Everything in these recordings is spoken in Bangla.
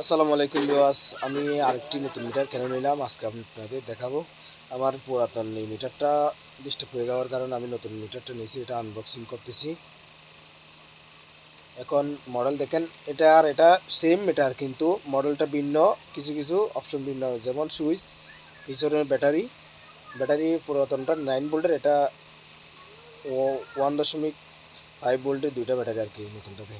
আসসালামু আলাইকুম বিওয়াস আমি আরেকটি নতুন মিটার কেন নিলাম? আজকে আপনাদের দেখাবো। আমার পুরাতন এই মিটারটা ডিস্টার্ব হয়ে যাওয়ার কারণে আমি নতুন মিটারটা নিয়েছি, এটা আনবক্সিং করতেছি। এখন মডেল দেখেন, এটা আর এটা সেম মিটার কিন্তু মডেলটা ভিন্ন, কিছু কিছু অপশন ভিন্ন, যেমন সুইচ পিছনের ব্যাটারি ব্যাটারি পুরাতনটা নাইন ভোল্টের এটা ও ওয়ান দশমিক ফাইভ ভোল্টের দুইটা ব্যাটারি আর কি নতুনটাতে।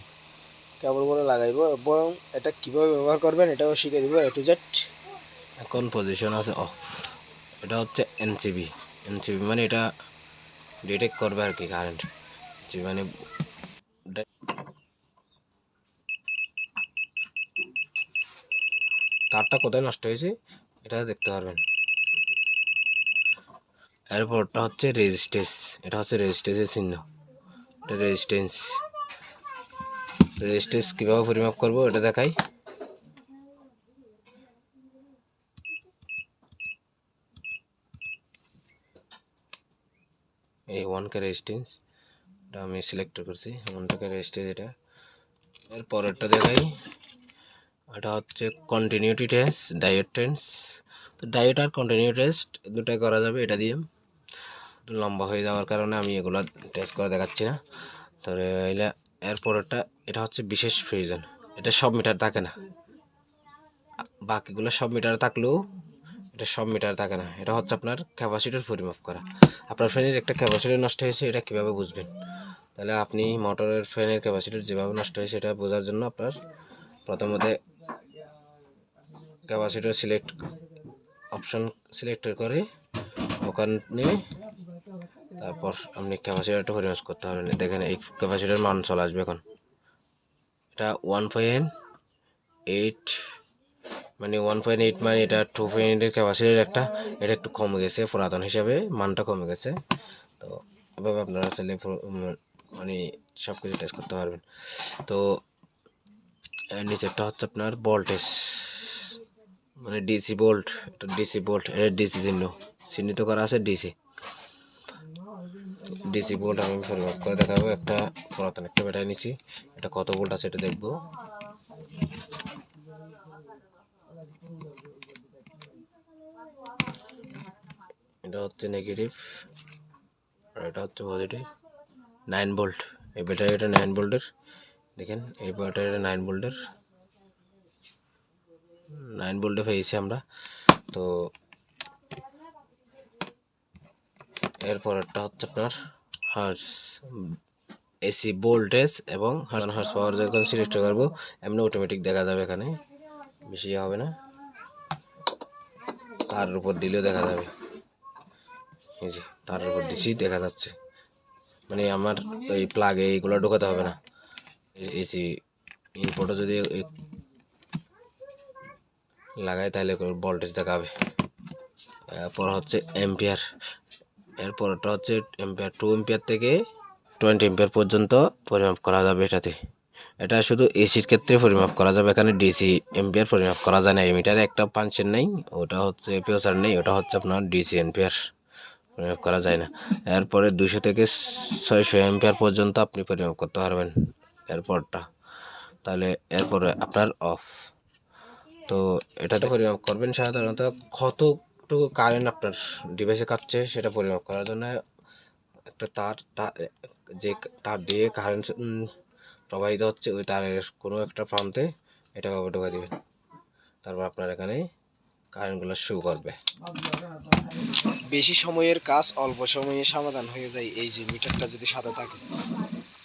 কেবল করে লাগাইবো এবং এটা কীভাবে ব্যবহার করবেন এটাও শিখে দিব এ টু জেড এখন পজিশন আছে অফ এটা হচ্ছে এনসিবি এনসিবি মানে এটা ডিটেক্ট করবে আর কি কারেন্ট মানে তারটা কোথায় নষ্ট হয়েছে এটা দেখতে পারবেন। এরপরটা হচ্ছে রেজিস্টেন্স এটা হচ্ছে রেজিস্টেন্সের চিহ্ন। এটা রেজিস্টেন্স রেজিস্টেন্স কীভাবে পরিমাপ করব এটা দেখাই। এই ওয়ানকে রেজিস্টেন্স এটা আমি সিলেক্ট করছি ওয়ান কে রেজিস্টেন্স এটা। এর পরেরটা দেখাই। এটা হচ্ছে কন্টিনিউটি টেস্ট ডায়েট টেন্স তো ডায়েট আর কন্টিনিউ টেস্ট দুটাই করা যাবে এটা দিয়ে। লম্বা হয়ে যাওয়ার কারণে আমি এগুলো টেস্ট করে দেখাচ্ছি না। তবে এলে এর পরেরটা এটা হচ্ছে বিশেষ প্রয়োজন। এটা সব মিটার থাকে না। বাকিগুলো সব মিটার থাকলেও এটা সব মিটার থাকে না। এটা হচ্ছে আপনার ক্যাপাসিটির পরিমাপ করা। আপনার ফ্যানের একটা ক্যাপাসিটি নষ্ট হয়েছে, এটা কীভাবে বুঝবেন? তাহলে আপনি মোটরের ফ্যানের ক্যাপাসিটির যেভাবে নষ্ট হয়েছে, এটা বোঝার জন্য আপনার প্রথমত ক্যাপাসিটার সিলেক্ট, অপশন সিলেক্ট করে ওখানে তারপর আপনি ক্যাপাসিটারটা পরিমাপ করতে পারবেন দেখেন এই ক্যাপাসিটার মান চলে আসবে এখন। এটা ওয়ান পয়েন্ট এইট মানে ওয়ান পয়েন্ট এইট মানে এটা টু পয়েন্টের ক্যাপাসিটির একটা। এটা একটু কমে গেছে পুরাতন হিসাবে, মানটা কমে গেছে। তো এভাবে আপনারা চাইলে মানে সব কিছু টেস্ট করতে পারবেন। তো নিচেরটা হচ্ছে আপনার ভোল্টেজ মানে ডিসি বোল্ট এটা ডিসি বোল্ট এটা ডিসি চিহ্ন। চিহ্নিত করা আছে ডিসি ডিসি বোল্ট আমি পরিমাপ করে দেখাবো। একটা পুরাতন একটা ব্যাটারি নিচ্ছি এটা কত ভোল্ট আছে এটা দেখব। এটা হচ্ছে নেগেটিভ আর এটা হচ্ছে পজিটিভ নাইন ভোল্ট এই ব্যাটারিটা নাইন ভোল্টের দেখেন, এই ব্যাটারিটা নাইন ভোল্টের নাইন ভোল্টে পেয়েছি আমরা। তো এরপরেরটা হচ্ছে আপনার হার্স এসি ভোল্টেজ এবং হার্স পাওয়ার যখন সিলেক্ট করব। এমনি অটোমেটিক দেখা যাবে এখানে। বেশি ইয়ে হবে না। তার উপর দিলেও দেখা যাবে। এই যে তার উপর দিছি দেখা যাচ্ছে। মানে আমার ওই প্লাগে এইগুলো ঢোকাতে হবে না। এসি ইনপুটও যদি লাগাই তাহলে ভোল্টেজ দেখাবে। এরপর হচ্ছে এম্পিয়ার এরপরটা হচ্ছে এম্পিয়ার টু এম্পিয়ার থেকে টোয়েন্টি এম্পিয়ার পর্যন্ত পরিমাপ করা যাবে এটাতে। এটা শুধু এসির ক্ষেত্রে পরিমাপ করা যাবে, এখানে ডিসি এম্পিয়ার পরিমাপ করা যায় না। এই মিটারে একটা পাঞ্চের নেই, ওটা হচ্ছে পিওসার নেই, ওটা হচ্ছে আপনার ডিসি এম্পিয়ার পরিমাপ করা যায় না। এরপরে দুশো থেকে ছয়শো এম্পিয়ার পর্যন্ত আপনি পরিমাপ করতে পারবেন এরপরটা। তাহলে এরপরে আপনার অফ তো এটাতে পরিমাপ করবেন সাধারণত কতটুকু কারেন্ট আপনার ডিভাইসে কাটছে, সেটা পরিমাপ করার জন্য একটা তার যে তার দিয়ে কারেন্ট প্রবাহিত হচ্ছে, ওই তারের কোনো একটা প্রান্তে এটা ভাবে ঢোকা দিবেন। তারপর আপনার এখানে কারেন্টগুলো শো করবে। বেশি সময়ের কাজ অল্প সময়ে সমাধান হয়ে যায়, এই যে মিটারটা যদি সাদা থাকে।